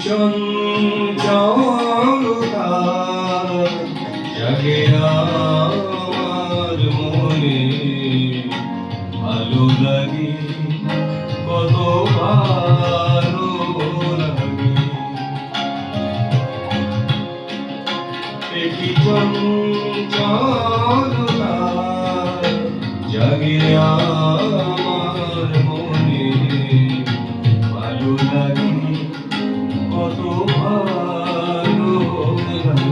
চঞ্চলতা জাগে আমার মনে ভালো লাগে কত ভালো লাগে এ কি চঞ্চলতা জাগে আমার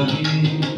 লাগে